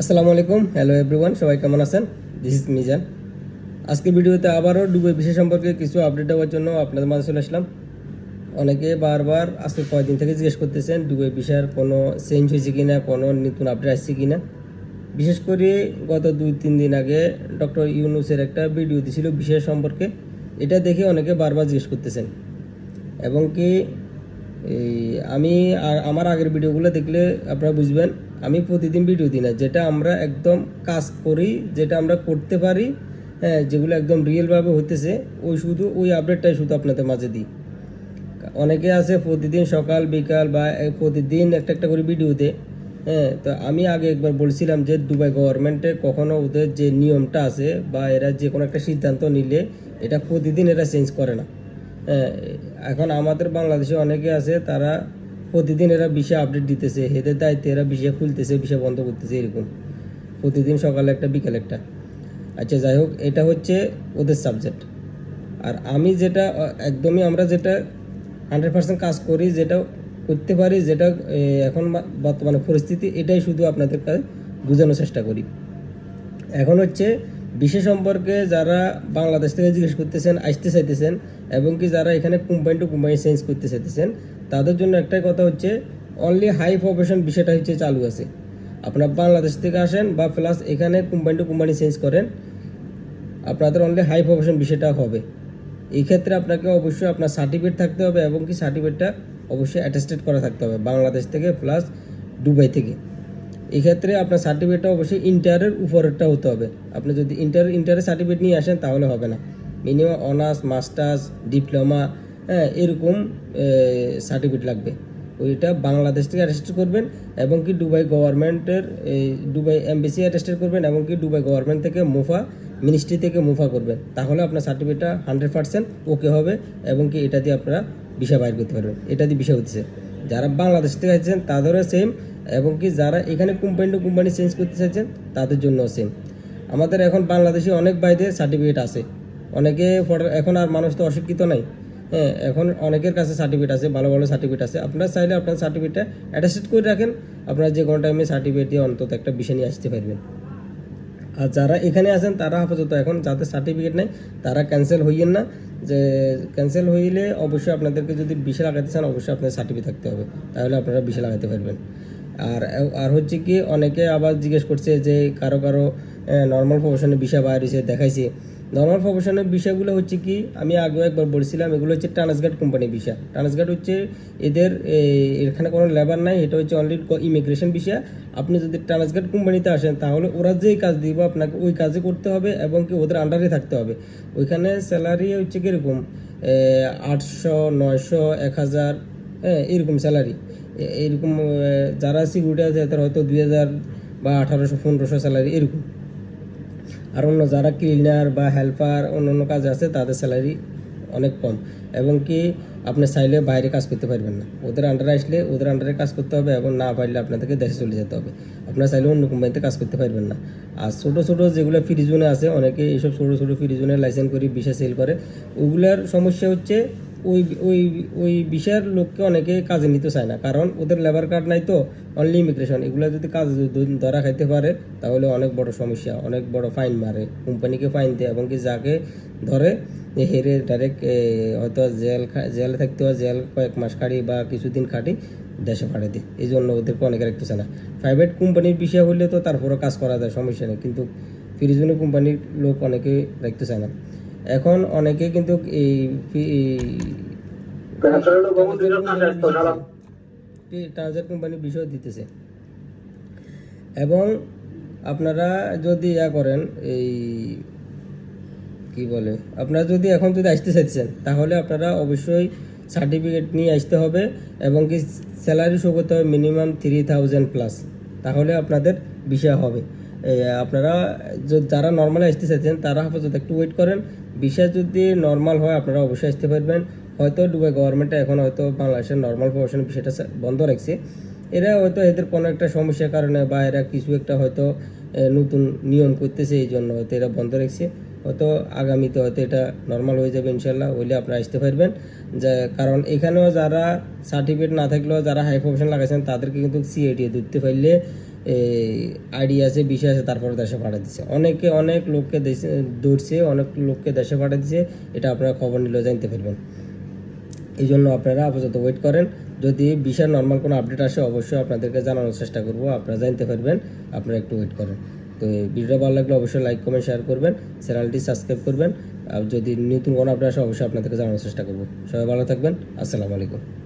আসসালামু আলাইকুম। Hello everyone সবাই কেমন আছেন? দিস ইজ মিজান আজকের ভিডিওতে আবারও দুবাই বিষয় সম্পর্কে কিছু আপডেট দেওয়ার জন্য আপনাদের মাঝে চলে আসলাম। অনেকে বারবার আজকে কয়েকদিন থেকে জিজ্ঞেস করতেছেন দুবাই বিষয়ের কোনো চেঞ্জ হয়েছে কি না কোনো নতুন আপডেট আসছে কি না বিশেষ করে গত দুই, তিন দিন আগে ডক্টর ইউনুসের একটা ভিডিও দিছিল বিষয় সম্পর্কে। এটা দেখে অনেকে বারবার জিজ্ঞেস করতেছেন। এবং কি এই, আমি আর আমার আগের ভিডিওগুলো দেখলে আপনারা বুঝবেন আমি প্রতিদিন ভিডিও দিই না, যেটা আমরা একদম কাজ করি, যেটা আমরা করতে পারি হ্যাঁ যেগুলো একদম রিয়েলভাবে হতেছে ওই শুধু ওই আপডেটটাই শুধু আপনাদের মাঝে দিই। অনেকে আছে প্রতিদিন সকাল, বিকাল বা প্রতিদিন একটা একটা করে ভিডিওতে হ্যাঁ তো আমি আগে একবার বলছিলাম যে দুবাই গভর্নমেন্টে কখনো ওদের যে নিয়মটা আছে বা এরা যে কোনো একটা সিদ্ধান্ত নিলে এটা প্রতিদিন এরা চেঞ্জ করে না হ্যাঁ এখন আমাদের বাংলাদেশে অনেকে আছে তারা প্রতিদিন এরা বিষয় আপডেট দিতেছে এদের দায়িত্বে এরা বিষয় খুলতেছে বিষয় বন্ধ করতেছে এরকম। প্রতিদিন সকালে একটা, বিকালে একটা। আচ্ছা যাই হোক, এটা হচ্ছে ওদের সাবজেক্ট আর আমি যেটা একদমই আমরা যেটা হান্ড্রেড পার্সেন্ট কাজ করি, যেটা করতে পারি, যেটা এখন বর্তমানে পরিস্থিতি, এটাই শুধু আপনাদের কাছে বোঝানোর চেষ্টা করি। এখন হচ্ছে বিষয় সম্পর্কে যারা বাংলাদেশ থেকে জিজ্ঞেস করতেছেন, আসতে চাইতেছেন এবং কি যারা এখানে কোম্পানি টু কোম্পানি চেঞ্জ করতে চাইতেছেন, তাদের জন্য একটাই কথা হচ্ছে অনলি হাই প্রফেশন বিষয়টা হচ্ছে চালু আছে। আপনার বাংলাদেশ থেকে আসেন বা প্লাস এখানে কোম্পানি টু কোম্পানি চেঞ্জ করেন, আপনাদের অনলি হাই প্রফেশন বিষয়টা হবে। এই ক্ষেত্রে আপনাকে অবশ্যই আপনার সার্টিফিকেট থাকতে হবে এবং কি সার্টিফিকেটটা অবশ্যই অ্যাটেস্টেড করা থাকতে হবে, বাংলাদেশ থেকে প্লাস দুবাই থেকে। এই ক্ষেত্রে আপনার সার্টিফিকেটটা অবশ্যই ইন্টারের উপরেরটা হতে হবে। আপনি যদি ইন্টার ইন্টারের সার্টিফিকেট নিয়ে আসেন, তাহলে হবে না। মিনিমাম অনার্স মাস্টার্স ডিপ্লোমা হ্যাঁ এরকম সার্টিফিকেট লাগবে। ওইটা বাংলাদেশ থেকে অ্যাটেস্ট করবেন, এবং কি দুবাই গভর্নমেন্টের এই দুবাই এমবিসি অ্যাটেস্টেড করবেন, এবং কি দুবাই গভর্নমেন্ট থেকে মুফা মিনিস্ট্রি থেকে মুফা করবেন। তাহলে আপনার সার্টিফিকেটটা হান্ড্রেড পার্সেন্ট ওকে হবে, এবং কি এটা দিয়ে আপনারা বিষয় বাইর করতে পারবেন। এটা দিয়ে বিষয় হচ্ছে যারা বাংলাদেশ থেকে আসছেন, তাদেরও সেম এবং কি যারা এখানে কোম্পানি টু কোম্পানি চেঞ্জ করতে চাইছেন, তাদের জন্য সেম আমাদের এখন বাংলাদেশে অনেক বাইদের সার্টিফিকেট আছে। অনেকে এখন আর মানুষ তো অশিক্ষিত নাই। হ্যাঁ এখন অনেকের কাছে সার্টিফিকেট আছে, ভালো ভালো সার্টিফিকেট আছে। আপনারা চাইলে আপনার সার্টিফিকেটটা অ্যাটাস্টেড করে রাখেন। আপনারা যে কোনো টাইমে সার্টিফিকেট দিয়ে অন্তত একটা বিষয় নিয়ে আসতে পারবেন। আর যারা এখানে আছেন, তারা আপাতত এখন যাদের সার্টিফিকেট নেই, তারা ক্যান্সেল হইয়েন না। যে ক্যান্সেল হইলে অবশ্যই আপনাদেরকে যদি বিশে লাগাতে চান, অবশ্যই আপনার সার্টিফিকেট থাকতে হবে। তাহলে আপনারা বিশে লাগাতে পারবেন। আর আর হচ্ছে কি, অনেকে আবার জিজ্ঞেস করছে যে কারও কারও নর্মাল প্রফেশনে বিষয় বাইরে দেখাইছে। নর্মাল প্রফেশনের বিষয়গুলো হচ্ছে কি, আমি আগেও একবার বলছিলাম, এগুলো হচ্ছে ট্রান্সগার্ড কোম্পানির বিষয়। ট্রান্সগার্ড হচ্ছে এদের এখানে কোনো লেবার নাই, এটা হচ্ছে অনলি ইমিগ্রেশন বিষয়। আপনি যদি ট্রান্সগার্ড কোম্পানিতে আসেন, তাহলে ওরা যেই কাজ দিব, আপনাকে ওই কাজে করতে হবে এবং কি ওদের আন্ডারে থাকতে হবে। ওইখানে স্যালারি হচ্ছে কীরকম? আটশো, নয়শো, এক হাজার হ্যাঁ এরকম স্যালারি এরকম যারা সিকিউরিটি আছে, তারা হয়তো দুই হাজার বা আঠারোশো, পনেরোশো স্যালারি এরকম। আর অন্য যারা ক্লিনার বা হেল্পার অন্য অন্য কাজ আছে, তাদের স্যালারি অনেক কম। এবং কি, আপনি চাইলে বাইরে কাজ করতে পারবেন না। ওদের আন্ডারে আসলে ওদের আন্ডারে কাজ করতে হবে এবং না পারলে আপনাদেরকে দেশে চলে যেতে হবে। আপনার চাইলে অন্য কোম্পানিতে কাজ করতে পারবেন না। আর ছোটো ছোটো যেগুলো ফ্রি জোনে আছে, অনেকে এইসব ছোটো ছোটো ফ্রি জোনের লাইসেন্স করে বিষয় সেল করে, ওগুলার সমস্যা হচ্ছে ওই ওই ওই বিষয়ের লোককে অনেকে কাজে নিতে চায় না। কারণ ওদের লেবার কার্ড নাই তো অনলি ইমিগ্রেশন এগুলো যদি কাজ ধরা খাইতে পারে, তাহলে অনেক বড় সমস্যা, অনেক বড় ফাইন মারে। কোম্পানিকে ফাইন দেয় এবং কি যাকে ধরে হেরে ডাইরেক্ট হয়তো জেল জেলে থাকতে হয়, জেল কয়েক মাস খাটি বা কিছুদিন খাটি দেশে পাঠিয়ে দেয়। এই জন্য ওদেরকে অনেকে রাখতেছে না। প্রাইভেট কোম্পানির বিষয় হলে তো তারপরও কাজ করা যায়, সমস্যা নেই। কিন্তু ফিরিজনী কোম্পানির লোক অনেকে রাখতে চায় না। এখন অনেকে কিন্তু এই ট্রানজার কোম্পানির বিষয় দিতেছে। এবং আপনারা যদি ইয়া করেন এই কি বলে আপনারা যদি এখন যদি আসতে চাইছেন তাহলে আপনারা অবশ্যই সার্টিফিকেট নিয়ে আসতে হবে এবং কি স্যালারি শো করতে হবে মিনিমাম থ্রি থাউজেন্ড প্লাস তাহলে আপনাদের বিষয় হবে। আপনারা যারা নর্মালি আসতে চাইছেন, তারা আপাতত একটু ওয়েট করেন। বিষয় যদি নর্মাল হয়, আপনারা অবশ্যই আসতে পারবেন। হয়তো দুবাই গভর্নমেন্টে এখন হয়তো বাংলাদেশের নর্মাল প্রফেশন বিষয়টা বন্ধ রাখছে। এরা হয়তো এদের কোনো একটা সমস্যার কারণে বা এরা কিছু একটা হয়তো নতুন নিয়ম করতেছে, এই জন্য হয়তো এরা বন্ধ রাখছে। হয়তো আগামীতে হয়তো এটা নর্মাল হয়ে যাবে ইনশাল্লাহ হইলে আপনারা আসতে পারবেন। যে, কারণ এখানেও যারা সার্টিফিকেট না থাকলেও যারা হাই প্রফেশন লাগাইছেন, তাদেরকে কিন্তু সিআইটি ধরতে পারলে আইডি আছে, বিষয় আছে, তারপরে দেশে পাঠিয়ে দিচ্ছে অনেকে অনেক লোককে দেশে ধরছে অনেক লোককে দেশে পাঠিয়ে দিচ্ছে এটা আপনারা খবর নিলেও জানতে পারবেন। এই জন্য আপনারা আপাতত ওয়েট করেন। যদি বিষয় নর্মাল কোনো আপডেট আসে, অবশ্যই আপনাদেরকে জানানোর চেষ্টা করব, আপনারা জানতে পারবেন, আপনারা একটু ওয়েট করেন। তো এই ভিডিওটা ভালো লাগলে অবশ্যই লাইক কমেন্ট শেয়ার করবেন চ্যানেলটি সাবস্ক্রাইব করবেন। আর যদি নতুন কোনো আপডেট আসে, অবশ্যই আপনাদেরকে জানানোর চেষ্টা করব। সবাই ভালো থাকবেন, আসসালামু আলাইকুম।